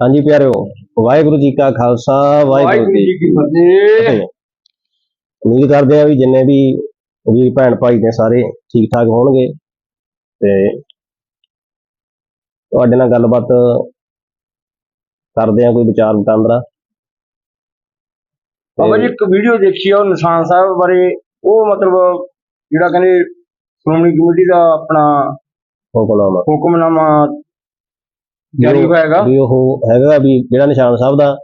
ਹਾਂਜੀ ਪਿਆਰਿਓ ਵਾਹਿਗੁਰੂ ਜੀ ਕਾ ਖਾਲਸਾ ਵਾਹਿਗੁਰੂ ਜੀ ਕੀ ਫਤਿਹ। ਫਤਿਹ। ਉਮੀਦ ਕਰਦੇ ਆ ਵੀ ਜਿੰਨੇ ਵੀ ਵੀ ਭੈਣ ਭਾਈ ਨੇ ਸਾਰੇ ਠੀਕ ਠਾਕ ਹੋਣਗੇ ਤੇ ਤੁਹਾਡੇ ਨਾਲ ਗੱਲਬਾਤ ਕਰਦੇ ਆ ਕੋਈ ਵਿਚਾਰ ਵਟਾਂਦਰਾ। ਬਾਬਾ ਜੀ ਇੱਕ ਵੀਡੀਓ ਦੇਖੀ ਆ ਉਹ ਨਿਸ਼ਾਨ ਸਾਹਿਬ ਬਾਰੇ ਉਹ ਮਤਲਬ ਜਿਹੜਾ ਕਹਿੰਦੇ ਸ਼੍ਰੋਮਣੀ ਕਮੇਟੀ ਦਾ ਆਪਣਾ ਹੁਕਮਨਾਮਾ। ਹੁਕਮਨਾਮਾ ਜਾਰੀ ਹੋਇਆ ਹੈਗਾ ਵੀ ਉਹ ਹੈਗਾ ਵੀ ਜਿਹੜਾ ਨਿਸ਼ਾਨ ਸਾਹਿਬ ਦਾ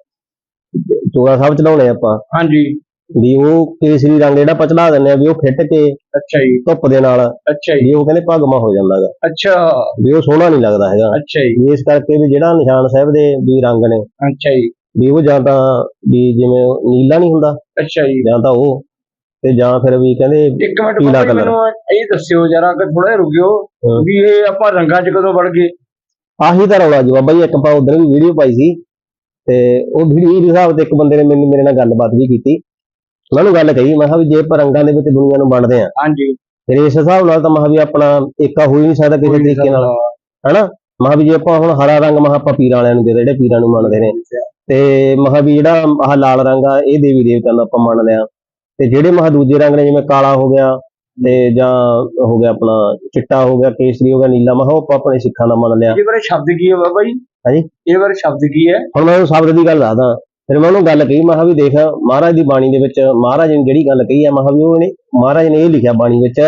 ਚੋਰਾ ਸਾਹਿਬ ਚਲਾਉਣੇ ਆਪਾਂ। ਹਾਂਜੀ। ਵੀ ਉਹ ਕੇਸਰੀ ਰੰਗ ਜਿਹੜਾ ਆਪਾਂ ਚੜਾ ਦਿੰਦੇ ਆ ਵੀ ਉਹ ਫਿੱਟ ਕੇ ਅੱਛਾ ਜੀ। ਧੁੱਪ ਦੇ ਨਾਲ ਅੱਛਾ ਜੀ। ਵੀ ਉਹ ਕਹਿੰਦੇ ਭਗਮਾ ਹੋ ਜਾਂਦਾਗਾ। ਅੱਛਾ। ਵੀ ਉਹ ਸੋਹਣਾ ਨਹੀਂ ਲੱਗਦਾ ਹੈਗਾ। ਅੱਛਾ ਜੀ। ਇਸ ਕਰਕੇ ਵੀ ਜਿਹੜਾ ਨਿਸ਼ਾਨ ਸਾਹਿਬ ਦੇ ਵੀ ਰੰਗ ਨੇ ਅੱਛਾ ਜੀ। ਵੀ ਉਹ ਜਾਂ ਤਾਂ ਵੀ ਜਿਵੇਂ ਨੀਲਾ ਨਹੀਂ ਹੁੰਦਾ ਅੱਛਾ ਜੀ। ਜਾਂ ਤਾਂ ਉਹ ਤੇ ਜਾਂ ਫਿਰ ਵੀ ਕਹਿੰਦੇ ਇੱਕ ਮਿੰਟ। ਮੈਨੂੰ ਇਹ ਦੱਸਿਓ ਜਰਾ ਕਿ ਥੋੜਾ ਰੁਕਿਓ। ਵੀ ਇਹ ਆਪਾਂ ਰੰਗਾਂ 'ਚ ਕਦੋਂ ਵੜ ਗਏ? ਆਹੀ ਤਾਂ ਰੌਲਾ ਜੀ। ਬਾਬਾ ਜੀ ਇੱਕ ਆਪਾਂ ਉਧਰ ਵੀ ਵੀਡੀਓ ਪਾਈ ਸੀ ਤੇ ਉਹ ਵੀਡੀਓ ਦੇ ਹਿਸਾਬ ਤੇ ਇੱਕ ਬੰਦੇ ਨੇ ਮੈਨੂੰ ਮੇਰੇ ਨਾਲ ਗੱਲਬਾਤ ਵੀ ਕੀਤੀ। ਉਹਨਾਂ ਨੂੰ ਗੱਲ ਕਹੀ ਮੈਂ ਕਿਹਾ ਵੀ ਜੇ ਆਪਾਂ ਰੰਗਾਂ ਦੇ ਵਿੱਚ ਦੁਨੀਆ ਨੂੰ ਵੰਡਦੇ ਆ ਹਾਂਜੀ। ਫਿਰ ਇਸ ਹਿਸਾਬ ਨਾਲ ਤਾਂ ਮੈਂ ਕਿਹਾ ਵੀ ਆਪਣਾ ਏਕਾ ਹੋ ਹੀ ਨਹੀਂ ਸਕਦਾ ਕਿਸੇ ਤਰੀਕੇ ਨਾਲ। ਹਨਾ? ਮੈਂ ਕਿਹਾ ਵੀ ਜੇ ਆਪਾਂ ਹੁਣ ਹਰਾ ਰੰਗ ਮੈਂ ਕਿਹਾ ਆਪਾਂ ਪੀਰਾਂ ਵਾਲਿਆਂ ਨੂੰ ਦੇ ਜਿਹੜੇ ਪੀਰਾਂ ਨੂੰ ਮੰਨਦੇ ਨੇ। ਤੇ ਮੈਂ ਕਿਹਾ ਵੀ ਜਿਹੜਾ ਆਹ ਲਾਲ ਰੰਗ ਆ ਇਹ ਦੇਵੀ ਦੇਵਤਿਆਂ ਨੂੰ ਆਪਾਂ ਮੰਨ ਲਿਆ ਤੇ ਜਿਹੜੇ ਮੈਂ ਕਿਹਾ ਦੂਜੇ ਰੰਗ ਨੇ ਜਿਵੇਂ ਕਾਲਾ ਹੋ ਗਿਆ ਤੇ ਜਾਂ ਹੋ ਗਿਆ ਆਪਣਾ ਚਿੱਟਾ ਹੋ ਗਿਆ ਕੇਸਰੀ ਹੋ ਗਿਆ ਨੀਲਾ ਮੈਂ ਕਿਹਾ ਉਹ ਆਪਾਂ ਆਪਣੇ ਸਿੱਖਾਂ ਦਾ ਮੰਨ ਲਿਆ। ਇਹ ਬਾਰੇ ਸ਼ਬਦ ਕੀ ਹੈ ਬਾਬਾ ਜੀ? ਹਾਂਜੀ। ਇਹ ਬਾਰੇ ਸ਼ਬਦ ਕੀ ਹੈ? ਹੁਣ ਮੈਂ ਉਹਨੂੰ ਸ਼ਬਦ ਦੀ ਗੱਲ ਦੱਸਦਾ। ਫਿਰ ਮੈਂ ਉਹਨੂੰ ਗੱਲ ਕਹੀ ਮੈਂ ਕਿਹਾ ਵੀ ਦੇਖ ਮਹਾਰਾਜ ਦੀ ਬਾਣੀ ਦੇ ਵਿੱਚ ਮਹਾਰਾਜ ਨੇ ਜਿਹੜੀ ਗੱਲ ਕਹੀ ਆ ਮੈਂ ਕਿਹਾ ਵੀ ਉਹਨੇ ਮਹਾਰਾਜ ਨੇ ਇਹ ਲਿਖਿਆ ਬਾਣੀ ਵਿੱਚ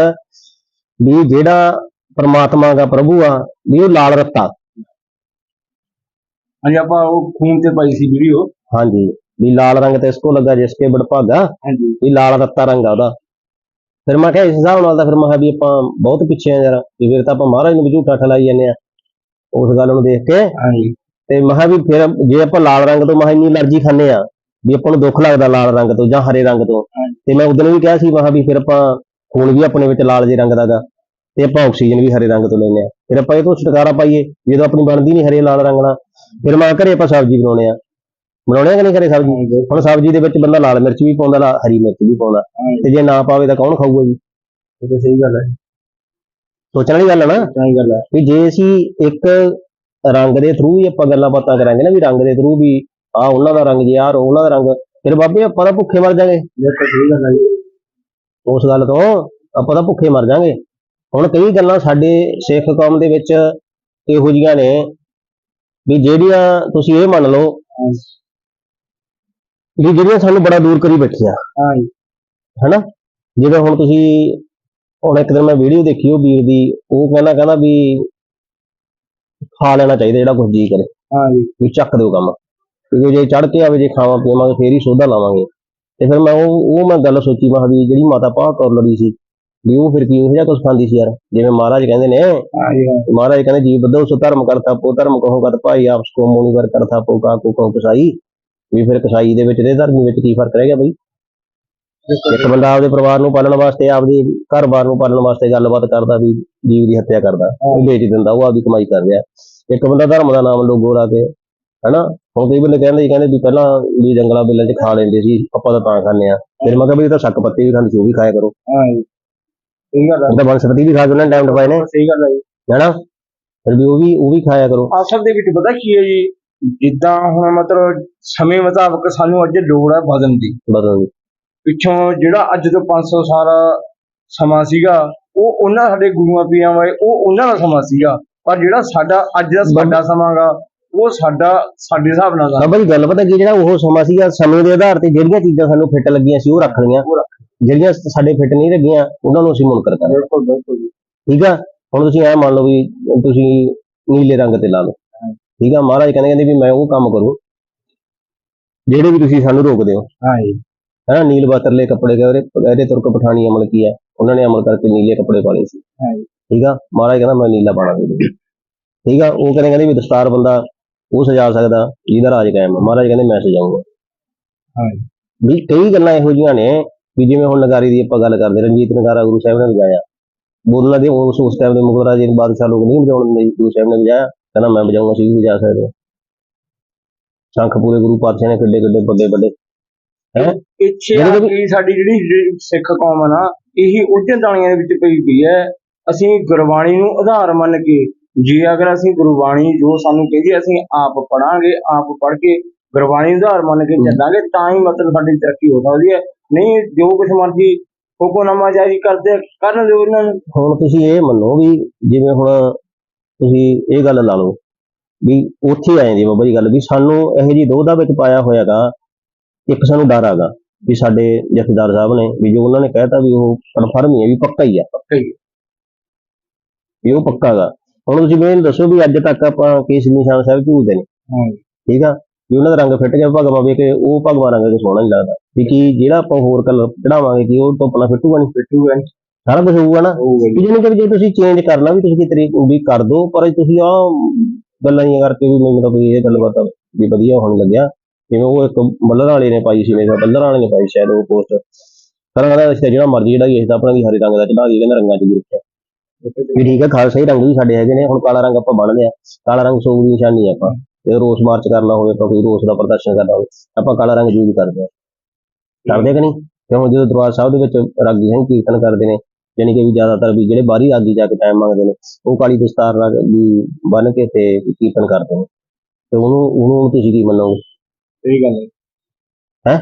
ਵੀ ਜਿਹੜਾ ਪ੍ਰਮਾਤਮਾ ਦਾ ਪ੍ਰਭੂ ਆ ਵੀ ਉਹ ਲਾਲ ਰੱਤਾ ਹਾਂਜੀ ਆਪਾਂ ਉਹ ਖੂਨ ਤੇ ਪਾਈ ਸੀ ਵੀਡੀਓ। ਹਾਂਜੀ ਵੀ ਲਾਲ ਰੰਗ ਤੇ ਇਸ ਕੋ ਲੱਗਾ ਜਿਸ ਕੇ ਬੜਭਾਗਾ ਹਾਂਜੀ। ਵੀ ਲਾਲ ਰੱਤਾ ਰੰਗ ਆ ਉਹਦਾ। ਫਿਰ ਮੈਂ ਕਿਹਾ ਇਸ ਹਿਸਾਬ ਨਾਲ ਤਾਂ ਫਿਰ ਮੈਂ ਕਿਹਾ ਵੀ ਆਪਾਂ ਬਹੁਤ ਪਿੱਛੇ ਆ ਯਾਰ ਵੀ ਫਿਰ ਤਾਂ ਆਪਾਂ ਮਹਾਰਾਜ ਨੂੰ ਵੀ ਝੂਠਾ ਠਲਾਈ ਜਾਂਦੇ ਆ ਉਸ ਗੱਲ ਨੂੰ ਦੇਖ ਕੇ ਹਾਂਜੀ। ਤੇ ਮੈਂ ਕਿਹਾ ਵੀ ਫਿਰ ਜੇ ਆਪਾਂ ਲਾਲ ਰੰਗ ਤੋਂ ਮੈਂ ਕਿਹਾ ਇੰਨੀ ਅਲਰਜੀ ਖਾਂਦੇ ਆ ਵੀ ਆਪਾਂ ਨੂੰ ਦੁੱਖ ਲੱਗਦਾ ਲਾਲ ਰੰਗ ਤੋਂ ਜਾਂ ਹਰੇ ਰੰਗ ਤੋਂ। ਤੇ ਮੈਂ ਉਦੋਂ ਵੀ ਕਿਹਾ ਸੀ ਮੈਂ ਕਿਹਾ ਵੀ ਫਿਰ ਆਪਾਂ ਖੂਨ ਵੀ ਆਪਣੇ ਵਿੱਚ ਲਾਲ ਜੇ ਰੰਗ ਦਾਗਾ ਤੇ ਆਪਾਂ ਆਕਸੀਜਨ ਵੀ ਹਰੇ ਰੰਗ ਤੋਂ ਲੈਂਦੇ ਆ ਫਿਰ ਆਪਾਂ ਇਹ ਤੋਂ ਛੁਟਕਾਰਾ ਪਾਈਏ ਜਦੋਂ ਆਪਣੀ ਬਣਦੀ ਨਹੀਂ ਹਰੇ ਲਾਲ ਰੰਗ ਨਾਲ ਫਿਰ ਮੈਂ ਘਰੇ ਆਪਾਂ ਸਬਜ਼ੀ ਬਣਾਉਣੇ ਆ ਬਣਾਉਣੇ ਆ ਕਿ ਨਹੀਂ ਘਰੇ ਸਬਜ਼ੀ? ਹੁਣ ਸਬਜ਼ੀ ਦੇ ਵਿੱਚ ਬੰਦਾ ਲਾਲ ਮਿਰਚ ਵੀ ਪਾਉਂਦਾ ਲਾ ਹਰੀ ਮਿਰਚ ਵੀ ਪਾਉਂਦਾ। ਤੇ ਜੇ ਨਾ ਪਾਵੇ ਤਾਂ ਕੌਣ ਖਾਊਗਾ ਜੀ? ਇਹ ਤਾਂ ਸਹੀ ਗੱਲ ਹੈ। ਸੋਚਣ ਵਾਲੀ ਗੱਲ ਹੈ ਨਾ? ਸਹੀ ਗੱਲ ਹੈ। ਵੀ ਜੇ ਅਸੀਂ ਇੱਕ ਰੰਗ ਦੇ ਥਰੂ ਹੀ ਆਪਾਂ ਗੱਲਾਂ ਬਾਤਾਂ ਕਰਾਂਗੇ ਨਾ ਵੀ ਰੰਗ ਦੇ ਥਰੂ ਵੀ ਆ ਉਹਨਾਂ ਦਾ ਰੰਗ ਜੇ ਆਹ ਉਹਨਾਂ ਦਾ ਰੰਗ ਫਿਰ ਬਾਬੇ ਆਪਾਂ ਤਾਂ ਭੁੱਖੇ ਮਰ ਜਾਾਂਗੇ। ਉਸ ਗੱਲ ਤੋਂ ਆਪਾਂ ਤਾਂ ਭੁੱਖੇ ਮਰ ਜਾਾਂਗੇ। ਹੁਣ ਕਈ ਗੱਲਾਂ ਸਾਡੇ ਸਿੱਖ ਕੌਮ ਦੇ ਵਿੱਚ ਇਹੋ ਜੀਆਂ ਨੇ ਵੀ ਜਿਹੜੀਆਂ ਤੁਸੀਂ ਇਹ ਮੰਨ ਲਓ ਵੀ ਜਿਹੜੀਆਂ ਸਾਨੂੰ ਬੜਾ ਦੂਰ ਕਰੀ ਬੈਠੀਆਂ। ਹਾਂਜੀ ਹਨਾ? ਜਿਵੇਂ ਹੁਣ ਤੁਸੀਂ ਹੁਣ ਇੱਕ ਦਿਨ ਮੈਂ ਵੀਡੀਓ ਦੇਖੀ ਉਹ ਵੀਰ ਦੀ ਉਹ ਕਹਿੰਦਾ ਕਹਿੰਦਾ ਵੀ ਖਾ ਲੈਣਾ ਚਾਹੀਦਾ ਜਿਹੜਾ ਕੁਝ ਜੀ ਕਰੇ। ਹਾਂਜੀ ਵੀ ਚੱਕ ਦਿਓ ਕੰਮ। ਕਿਉਂਕਿ ਜੇ ਚੜ ਕੇ ਆਵੇ ਜੇ ਖਾਵਾਂ ਪੀਵਾਂਗੇ ਫੇਰ ਹੀ ਸੋਧਾ ਲਾਵਾਂਗੇ। ਤੇ ਫਿਰ ਮੈਂ ਉਹ ਉਹ ਮੈਂ ਗੱਲ ਸੋਚੀ ਮੈਂ ਵੀ ਜਿਹੜੀ ਮਾਤਾ ਪਾਹ ਕੌਰ ਲੜੀ ਸੀ ਵੀ ਉਹ ਫਿਰ ਕੀ ਇਹੋ ਜਿਹਾ ਕੁਝ ਖਾਂਦੀ ਸੀ ਯਾਰ? ਜਿਵੇਂ ਮਹਾਰਾਜ ਕਹਿੰਦੇ ਨੇ ਮਹਾਰਾਜ ਕਹਿੰਦੇ ਜੀ ਬੱਦੋ ਸੋ ਧਰਮ ਕਰਤਾ ਪੋ ਧਰਮ ਕਹੋ ਕਤ ਭਾਈ ਆਪਸ ਕੋ ਮੋਨੀਵਰ ਕਰਤਾ ਪੋ ਕਾ ਕੋ ਕਹੋ ਕਸਾਈ। ਵੀ ਫਿਰ ਕਸਾਈ ਦੇ ਵਿੱਚ ਤੇ ਧਰਮ ਵਿੱਚ ਕੀ ਫ਼ਰਕ ਰਹਿ ਗਿਆ ਬਈ? ਇੱਕ ਬੰਦਾ ਆਪਦੇ ਪਰਿਵਾਰ ਨੂੰ ਪਾਲਣ ਵਾਸਤੇ ਆਪਦੇ ਘਰ-ਬਾਰ ਨੂੰ ਪਾਲਣ ਵਾਸਤੇ ਗੱਲਬਾਤ ਕਰਦਾ ਵੀ ਜੀਵ ਦੀ ਹੱਤਿਆ ਕਰਦਾ ਉਹ ਵੇਚ ਦਿੰਦਾ ਉਹ ਆਪਦੀ ਕਮਾਈ ਕਰ ਰਿਹਾ। ਇੱਕ ਬੰਦਾ ਧਰਮ ਦਾ ਨਾਮ ਲੋਗੋ ਲਾ ਕੇ ਹਨਾ? ਹੁਣ ਕਈ ਬੰਦੇ ਕਹਿੰਦੇ ਕਹਿੰਦੇ ਵੀ ਪਹਿਲਾਂ ਵੀ ਜੰਗਲਾਂ ਬਿੱਲਾਂ 'ਚ ਖਾ ਲੈਂਦੇ ਸੀ ਆਪਾਂ ਤਾਂ ਤਾਂ ਖਾਂਦੇ ਆ ਫਿਰ ਮੈਂ ਕਿਹਾ ਵੀ ਇਹ ਤਾਂ ਸ਼ੱਕ ਪੱਤੇ ਵੀ ਖਾਂਦੇ ਸੀ ਉਹ ਵੀ ਖਾਇਆ ਕਰੋ। ਹਾਂਜੀ ਸਹੀ ਗੱਲ ਹੈ ਤਾਂ ਬਨਸਪਤੀ ਵੀ ਖਾ ਕੇ ਉਹਨਾਂ ਟਾਈਮ ਟਪਾਏ ਨੇ। ਸਹੀ ਗੱਲ ਹੈ ਜੀ। ਹਨਾ? ਫਿਰ ਵੀ ਉਹ ਵੀ ਉਹ ਵੀ ਖਾਇਆ ਕਰੋ। ਅਸਲ ਦੇ ਵਿੱਚ ਪਤਾ ਕੀ ਹੈ ਜੀ? ਜਿੱਦਾਂ ਹੁਣ ਮਤਲਬ ਸਮੇਂ ਮੁਤਾਬਕ ਸਾਨੂੰ ਅੱਜ ਲੋੜ ਹੈ ਬਦਲਣ ਦੀ। ਬਦਲ ਦੀ। ਪਿੱਛੋਂ ਜਿਹੜਾ ਅੱਜ ਤੋਂ 500 ਸਾਲ ਸਮਾਂ ਸੀਗਾ ਉਹ ਉਹਨਾਂ ਸਾਡੇ ਗੁਰੂਆਂ ਪੀਰਾਂ ਵਾਲੇ ਉਹ ਉਹਨਾਂ ਦਾ ਸਮਾਂ ਸੀਗਾ। ਪਰ ਜਿਹੜਾ ਸਾਡਾ ਅੱਜ ਦਾ ਸਾਡਾ ਸਮਾਂਗਾ ਉਹ ਸਾਡਾ ਸਾਡੇ ਹਿਸਾਬ ਨਾਲ ਦਾ। ਬਾਬਾ ਜੀ ਗੱਲ ਪਤਾ ਕੀ ਜਿਹੜਾ ਉਹ ਸਮਾਂ ਸੀਗਾ ਸਮੇਂ ਦੇ ਆਧਾਰ ਤੇ ਜਿਹੜੀਆਂ ਚੀਜ਼ਾਂ ਸਾਨੂੰ ਫਿੱਟ ਲੱਗੀਆਂ ਸੀ ਉਹ ਰੱਖ ਲਈਆਂ। ਉਹ ਰੱਖ ਜਿਹੜੀਆਂ ਸਾਡੇ ਫਿੱਟ ਨਹੀਂ ਲੱਗੀਆਂ ਉਹਨਾਂ ਨੂੰ ਅਸੀਂ ਮੁਨਕਰ ਕਰ ਬਿਲਕੁਲ ਬਿਲਕੁਲ ਠੀਕ ਆ? ਹੁਣ ਤੁਸੀਂ ਐ ਮੰਨ ਲਓ ਵੀ ਤੁਸੀਂ ਨੀਲੇ ਰੰਗ ਤੇ ਲਾ ਲਓ। ਠੀਕ ਆ? ਮਹਾਰਾਜ ਕਹਿੰਦੇ ਕਹਿੰਦੇ ਵੀ ਮੈਂ ਉਹ ਕੰਮ ਕਰੂੰ ਜਿਹੜੇ ਵੀ ਤੁਸੀਂ ਸਾਨੂੰ ਰੋਕਦੇ ਹੋ। ਹਾਂ ਜੀ ਨੀਲ ਬਾਤਰਲੇ ਕੱਪੜੇ ਕਹਰੇ ਇਹਦੇ ਤੁਰਕ ਪਠਾਨੀ ਅਮਲ ਕੀ ਹੈ? ਉਹਨਾਂ ਨੇ ਅਮਲ ਕਰਕੇ ਨੀਲੇ ਕੱਪੜੇ ਪਾਲੇ ਸੀ। ਹਾਂ ਜੀ ਠੀਕ ਆ? ਮਹਾਰਾਜ ਕਹਿੰਦਾ ਮੈਂ ਨੀਲਾ ਪਾਣਾ ਦੇ ਠੀਕ ਆ? ਉਹ ਕਹਿੰਦੇ ਕਹਿੰਦੇ ਵੀ ਦਸਤਾਰ ਬੰਦਾ ਉਹ ਸਜਾ ਸਕਦਾ ਜਿਹਦਾ ਰਾਜ ਕਾਇਮ ਆ। ਮਹਾਰਾਜ ਕਹਿੰਦੇ ਮੈਂ ਸਜਾਊਂਗਾ। ਹਾਂ ਵੀ ਕਈ ਗੱਲਾਂ ਇਹੋ ਜਿਹੀਆਂ ਨੇ ਵੀ ਜਿਵੇਂ ਹੁਣ ਨਗਾਰੀ ਦੀ ਆਪਾਂ ਗੱਲ ਕਰਦੇ ਰਣਜੀਤ ਨਗਾਰਾ ਗੁਰੂ ਸਾਹਿਬ ਨੇ ਵਜਾਇਆ। ਬੋਲਣਾ ਦੇ ਉਸ ਉਸ ਟਾਈਮ ਦੇ ਮੁਗਲ ਰਾਜੇ ਦੇ ਬਾਦਸ਼ਾਹ ਲੋਕ ਨਹੀਂ ਵਜਾਉਣ ਗੁਰੂ ਸਾਹਿਬ ਨੇ ਵਜਾਇਆ। ਕਹਿੰਦਾ ਮੈਂ ਵਜਾਊਂਗਾ ਸੀ ਵੀ ਵਜਾ ਸਕਦੇ ਹਾਂ। ਸ਼ੰਖ ਪੂਰੇ ਗੁਰੂ ਪਾਤਸ਼ਾਹ ਨੇ ਕਿੱਡੇ ਕਿੱਡੇ ਵੱਡੇ ਵੱਡੇ ਇੱਥੇ ਜਿਹੜੇ ਆ ਕੇ ਸਾਡੀ ਜਿਹੜੀ ਜਿਹੜੀ ਸਿੱਖ ਕੌਮ ਆ ਨਾ ਇਹੀ ਉਲਝਣ ਦਾਣੀਆਂ ਦੇ ਵਿੱਚ ਪਈ ਪਈ ਹੈ। ਅਸੀਂ ਗੁਰਬਾਣੀ ਨੂੰ ਆਧਾਰ ਮੰਨ ਕੇ ਜੇ ਅਗਰ ਅਸੀਂ ਗੁਰਬਾਣੀ ਜੋ ਸਾਨੂੰ ਕਹਿੰਦੀ ਹੈ, ਅਸੀਂ ਆਪ ਪੜਾਂਗੇ ਆਪ ਪੜ੍ਹ ਕੇ ਗੁਰਬਾਣੀ ਨੂੰ ਆਧਾਰ ਮੰਨ ਕੇ ਚੱਲਾਂਗੇ ਤਾਂ ਹੀ ਮਤਲਬ ਸਾਡੀ ਤਰੱਕੀ ਹੋ ਸਕਦੀ ਹੈ। ਨਹੀਂ ਜੋ ਕੁਛ ਮਰਜ਼ੀ ਹੁਕਮਨਾਮਾ ਜਾਰੀ ਕਰਦੇ ਕਰਨ ਦਿਓ ਇਹਨਾਂ ਨੂੰ। ਹੁਣ ਤੁਸੀਂ ਇਹ ਮੰਨੋ ਵੀ ਜਿਵੇਂ ਹੁਣ ਤੁਸੀਂ ਇਹ ਗੱਲ ਲਾ ਲਓ ਵੀ ਉੱਥੇ ਆਏ ਜੀ ਬਾਬਾ ਜੀ ਗੱਲ ਵੀ ਸਾਨੂੰ ਇਹੋ ਜੀ ਦੋਧਾ ਵਿੱਚ ਪਾਇਆ ਹੋਇਆਗਾ ਇੱਕ ਸਾਨੂੰ ਡਰ ਆਗਾ ਵੀ ਸਾਡੇ ਜਥੇਦਾਰ ਸਾਹਿਬ ਨੇ ਵੀ ਜੋ ਉਹਨਾਂ ਨੇ ਕਹਿਤਾ ਵੀ ਉਹ ਕਨਫਰਮ ਹੀ ਹੈ ਵੀ ਪੱਕਾ ਹੀ ਆ। ਪੱਕਾ ਹੀ। ਵੀ ਉਹ ਪੱਕਾ ਗਾ। ਹੁਣ ਤੁਸੀਂ ਮੈਨੂੰ ਦੱਸੋ ਵੀ ਅੱਜ ਤੱਕ ਆਪਾਂ ਕੇਸ ਨਿਸ਼ਾਨ ਸਾਹਿਬ ਝੂਲਦੇ ਨੇ। ਹਾਂ। ਠੀਕ ਆ? ਵੀ ਉਹਨਾਂ ਦਾ ਰੰਗ ਫਿੱਟ ਗਿਆ ਭਗਵਾ ਵੇ ਕਿ ਉਹ ਭਗਵਾ ਰੰਗ ਕੇ ਸੋਹਣਾ ਨਹੀਂ ਲੱਗਦਾ। ਵੀ ਕੀ ਜਿਹੜਾ ਆਪਾਂ ਹੋਰ ਕਲਰ ਚੜਾਵਾਂਗੇ ਕਿ ਉਹ ਧੁੱਪ ਨਾਲ ਫਿੱਟੂਗਾ ਨਹੀਂ? ਐ ਸਾਰਾ ਕੁਝ ਹੋਊਗਾ ਨਾ। ਹੋਊਗਾ ਜੀ। ਵੀ ਕਿ ਜੇ ਤੁਸੀਂ ਚੇਂਜ ਕਰਨਾ ਵੀ ਤੁਸੀਂ ਕਿਤੇ ਵੀ ਕਰ ਦਿਓ ਪਰ ਤੁਸੀਂ ਆ ਗੱਲਾਂ ਹੀ ਕਰਕੇ ਵੀ ਮੈਨੂੰ ਤਾਂ ਕੋਈ ਇਹ ਗੱਲਬਾਤ ਵੀ ਵਧੀਆ ਹੋਣ ਲੱਗਿਆ। ਜਿਵੇਂ ਉਹ ਇੱਕ ਬੱਲਰ ਵਾਲੇ ਨੇ ਪਾਈ ਸੀ ਮੇਰੇ ਬੱਲਰ ਵਾਲੇ ਨੇ ਪਾਈ ਸ਼ਾਇਦ ਉਹ ਪੋਸਟ ਪਰ ਕਹਿੰਦਾ ਅਸੀਂ ਤਾਂ ਜਿਹੜਾ ਮਰਜ਼ੀ ਜਿਹੜਾ ਇਸ ਦਾ ਆਪਣਾ ਵੀ ਹਰੇ ਰੰਗ ਦਾ ਚੜਾ ਦੀ ਕਹਿੰਦਾ ਰੰਗਾਂ ਚ ਵੀ ਰੱਖਿਆ। ਵੀ ਠੀਕ ਹੈ ਖਾਲਸਾ ਹੀ ਰੰਗ ਵੀ ਸਾਡੇ ਹੈਗੇ ਨੇ ਹੁਣ ਕਾਲਾ ਰੰਗ ਆਪਾਂ ਬੰਨਦੇ ਆ ਕਾਲਾ ਰੰਗ ਸੋਗ ਦੀ ਨਿਸ਼ਾਨੀ ਆ ਆਪਾਂ। ਜੇ ਰੋਸ ਮਾਰਚ ਕਰਨਾ ਹੋਵੇ ਤਾਂ ਕੋਈ ਰੋਸ ਦਾ ਪ੍ਰਦਰਸ਼ਨ ਕਰਨਾ ਹੋਵੇ ਆਪਾਂ ਕਾਲਾ ਰੰਗ ਯੂਜ਼ ਕਰਦੇ ਆ ਕਰਦੇ ਕਿ ਨਹੀਂ? ਕਿਉਂ? ਜਦੋਂ ਦਰਬਾਰ ਸਾਹਿਬ ਦੇ ਵਿੱਚ ਰਾਗੀ ਸਿੰਘ ਕੀਰਤਨ ਕਰਦੇ ਨੇ ਯਾਨੀ ਕਿ ਵੀ ਜ਼ਿਆਦਾਤਰ ਵੀ ਜਿਹੜੇ ਬਾਹਰੀ ਰਾਗੀ ਜਾ ਕੇ ਟਾਈਮ ਮੰਗਦੇ ਨੇ ਉਹ ਕਾਲੀ ਦਸਤਾਰ ਨਾਲ ਵੀ ਬੰਨ ਕੇ ਤੇ ਕੀਰਤਨ ਕਰਦੇ ਨੇ। ਤੇ ਉਹਨੂੰ ਉਹਨੂੰ ਤੁਸੀਂ ਕੀ ਮੰਨੋਗੇ? ਸਹੀ ਗੱਲ ਹੈ।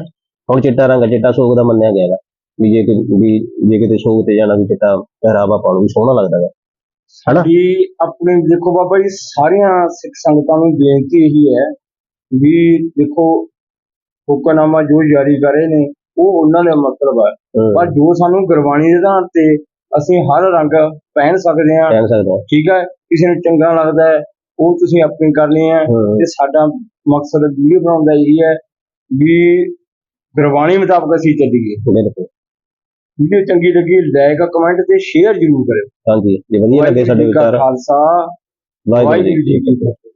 ਹੁਣ ਚਿੱਟਾ ਰੰਗ ਚਿੱਟਾ ਸੋਗ ਦਾ ਮੰਨਿਆ ਗਿਆ ਹੈਗਾ। ਵੀ ਜੇ ਕਿ ਵੀ ਜੇ ਕਿਤੇ ਸੋਗ ਤੇ ਜਾਣਾ ਵੀ ਚਿੱਟਾ ਪਹਿਰਾਵਾ ਪਾਉਣਾ ਵੀ ਸੋਹਣਾ ਲੱਗਦਾ ਹੈ ਹਨਾ? ਵੀ ਆਪਣੇ ਦੇਖੋ ਬਾਬਾ ਜੀ ਸਾਰੀਆਂ ਸਿੱਖ ਸੰਗਤਾਂ ਨੂੰ ਬੇਨਤੀ ਇਹੀ ਹੈ ਵੀ ਦੇਖੋ ਹੁਕਮਨਾਮਾ ਜੋ ਜਾਰੀ ਕਰ ਨੇ ਉਹ ਉਹਨਾਂ ਦਾ ਮਤਲਬ ਹੈ। ਪਰ ਜੋ ਸਾਨੂੰ ਗੁਰਬਾਣੀ ਦੇ ਆਧਾਰ ਤੇ ਅਸੀਂ ਹਰ ਰੰਗ ਪਹਿਨ ਸਕਦੇ ਕਹਿ ਸਕਦਾ ਠੀਕ ਹੈ ਕਿਸੇ ਨੂੰ ਚੰਗਾ ਲੱਗਦਾ ਹੈ ਉਹ ਤੁਸੀਂ ਆਪਣੀ ਕਰਨੀ ਹੈ। ਤੇ ਸਾਡਾ ਮਕਸਦ ਵੀਡੀਓ ਬਣਾਉਣ ਦਾ ਇਹੀ ਹੈ ਵੀ ਗੁਰਬਾਣੀ ਮੁਤਾਬਕ ਅਸੀਂ ਚੱਲੀਏ। ਬਿਲਕੁਲ। ਵੀਡੀਓ ਚੰਗੀ ਲੱਗੀ ਲਾਈਕ ਕਮੈਂਟ ਤੇ ਸ਼ੇਅਰ ਜ਼ਰੂਰ ਕਰਿਓ। ਹਾਂਜੀ ਜੇ ਵਧੀਆ ਲੱਗੇ ਸਾਡੇ ਵਿਚਾਰ। ਖਾਲਸਾ ਵਾਹਿਗੁਰੂ ਜੀ ਕੀ ਫਤਿਹ।